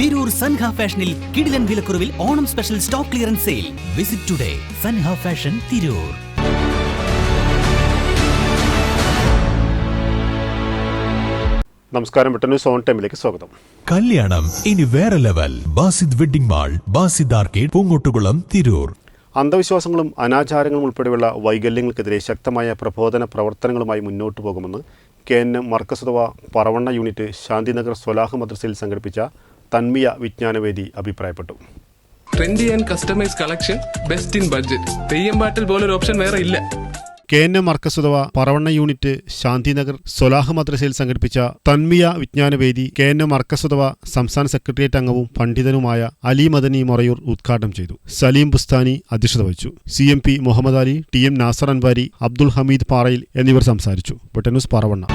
തിരൂർ സൻഹ ഫാഷനിൽ കിടിലൻ വിലക്കുറവിൽ Onam special stock clearance sale. Visit today Sanha fashion Tirur. നമസ്കാരം വെട്ടന്യൂസ് ഓൺ ടൈമിലേക്ക് സ്വാഗതം. കല്യാണം ഇനി വേറെ level. Basid wedding mall Basid arcade Poongottukulam Tirur. അന്ധവിശ്വാസങ്ങളും അനാചാരങ്ങളും ഉൾപ്പെടെയുള്ള വൈകല്യങ്ങൾക്കെതിരെ ശക്തമായ പ്രബോധന പ്രവർത്തനങ്ങളുമായി മുന്നോട്ടു പോകുമെന്ന് K N M Markazudawa Paravanna unit Shanthinagar Swalah മദ്രസയിൽ സംഘടിപ്പിച്ച തന്മിയ വിജ്ഞാനവേദി അഭിപ്രായപ്പെട്ടു. Trendy and customise collection best in budget theyyam പാട്ടിൽ പോലൊരു ഓപ്ഷൻ വേറെ ഇല്ല. K N M Markazudawa Paravanna unit Shanthinagar Swalah മദ്രസയിൽ സംഘടിപ്പിച്ച തന്മിയ വിജ്ഞാനവേദി കെ എൻ എം മർക്കസുതവ സംസ്ഥാന സെക്രട്ടേറിയറ്റ് അംഗവും പണ്ഡിതനുമായ അലി മദനി മൊറയൂർ ഉദ്ഘാടനം ചെയ്തു. സലീം ബുസ്താനി അധ്യക്ഷത വഹിച്ചു. C M P Muhammad Ali T M Nasar Anwari Abdul Hameed Parayil എന്നിവർ സംസാരിച്ചു. ബ്രിട്ടനൂസ് പറവണ്ണ.